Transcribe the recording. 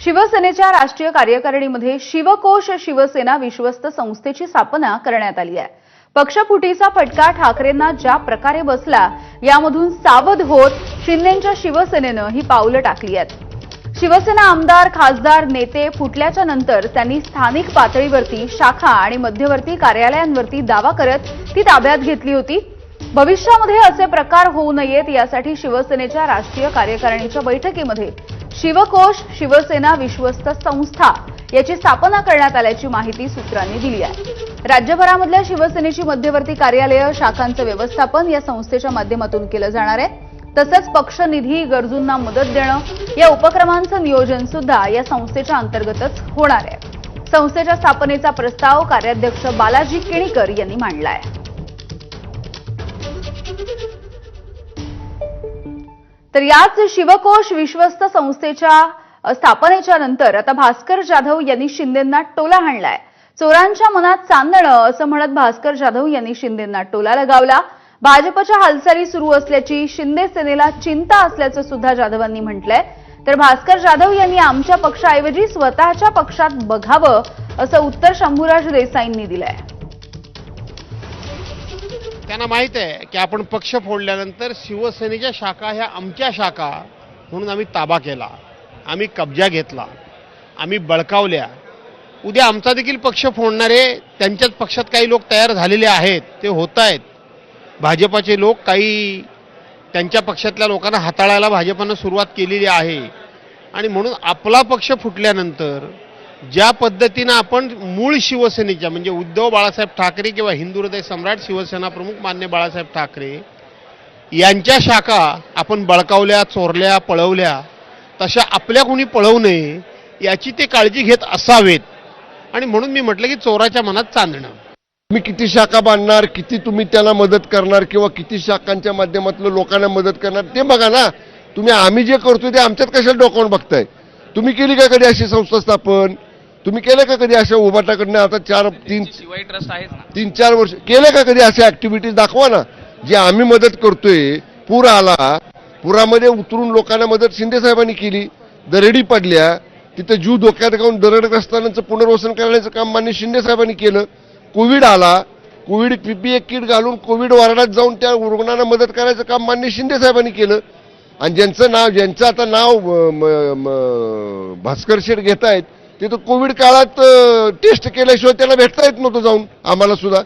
शिवसेनेच्या राष्ट्रीय कार्यकारिणीमध्ये शिवकोश शिवसेना विश्वस्त संस्थेची स्थापना करण्यात आली आहे. पक्षफुटीचा फटका ठाकरेंना ज्या प्रकारे बसला यामधून सावध होत शिंदेच्या शिवसेनेनं ही पावलं टाकली आहेत. शिवसेना आमदार खासदार नेते फुटल्याच्या नंतर त्यांनी स्थानिक पातळीवरती शाखा आणि मध्यवर्ती कार्यालयांवरती दावा करत ती ताब्यात घेतली होती. भविष्यामध्ये असे प्रकार होऊ नयेत यासाठी शिवसेनेच्या राष्ट्रीय कार्यकारिणीच्या बैठकीमध्ये शिवकोश शिवसेना विश्वस्त संस्था याची स्थापना करण्यात आल्याची माहिती सूत्रांनी दिली आहे. राज्यभरामधल्या शिवसेनेची मध्यवर्ती कार्यालयं शाखांचं व्यवस्थापन या संस्थेच्या माध्यमातून केलं जाणार आहे. तसंच पक्ष निधी गरजूंना मदत देणं या उपक्रमांचं नियोजन सुद्धा या संस्थेच्या अंतर्गतच होणार आहे. संस्थेच्या स्थापनेचा प्रस्ताव कार्याध्यक्ष बालाजी केणीकर यांनी मांडला आहे तर याच शिवकोश विश्वस्त संस्थेच्या स्थापनेच्या नंतर आता भास्कर जाधव यांनी शिंदेंना टोला हाणलाय. चोरांच्या मनात चांदणं असं म्हणत भास्कर जाधव यांनी शिंदेंना टोला लगावला. भाजपच्या हालचाली सुरू असल्याची शिंदे सेनेला चिंता असल्याचं सुद्धा जाधवांनी म्हटलंय. तर भास्कर जाधव यांनी आमच्या पक्षाऐवजी स्वतःच्या पक्षात बघावं असं उत्तर शंभूराज देसाईंनी दिलंय. त्यांना माहीत आहे की आपण पक्ष फोडल्यानंतर शिवसेनेच्या शाखा ह्या आमच्या शाखा म्हणून आम्ही ताबा केला. आम्ही कब्जा घेतला. आम्ही बळकावल्या. उद्या आमचा देखील पक्ष फोडणारे त्यांच्याच पक्षात काही लोक तयार झालेले आहेत. ते होत आहेत भाजपाचे लोक काही त्यांच्या पक्षातल्या लोकांना हाताळायला भाजपानं सुरुवात केलेली आहे. आणि म्हणून आपला पक्ष फुटल्यानंतर ज्या पद्धतीनं आपण मूळ शिवसेनेच्या म्हणजे उद्धव बाळासाहेब ठाकरे किंवा हिंदू हृदय सम्राट शिवसेना प्रमुख मान्य बाळासाहेब ठाकरे यांच्या शाखा आपण बळकावल्या चोरल्या पळवल्या तशा आपल्या कोणी पळवू नये याची ते काळजी घेत असावेत. आणि म्हणून मी म्हटलं की चोराच्या मनात चांदणं. तुम्ही किती शाखा बांधणार किती तुम्ही त्याला मदत करणार किंवा किती शाखांच्या माध्यमातलं लोकांना मदत करणार ते बघा ना. तुम्ही आम्ही जे करतोय ते आमच्यात कशाला डोकावून बघताय? तुम्ही केली का कधी अशी संस्था स्थापन? तुम्ही केलं का कधी अशा उभाटाकडनं? आता चार तीन शिवाय ट्रस्ट आहेच ना. तीन चार वर्ष केले का कधी अशा ऍक्टिव्हिटीज दाखवा ना. जे आम्ही मदत करतोय पूर आला पुरामध्ये उतरून लोकांना मदत शिंदे साहेबांनी केली. दरडी पडल्या. तिथं जीव धोक्यात घालून दरडग्रस्तांचं पुनर्वसन करण्याचं काम मान्य शिंदे साहेबांनी केलं. कोविड आला. कोविड पीपीए किट घालून कोविड वार्डात जाऊन त्या रुग्णांना मदत करायचं काम मान्य शिंदे साहेबांनी केलं. आणि ज्यांचं नाव ज्यांचं आता नाव भास्कर शेठ घेत आहेत तिथं कोविड काळात टेस्ट केल्याशिवाय त्याला भेटता येत नव्हतं जाऊन. आम्हाला सुद्धा.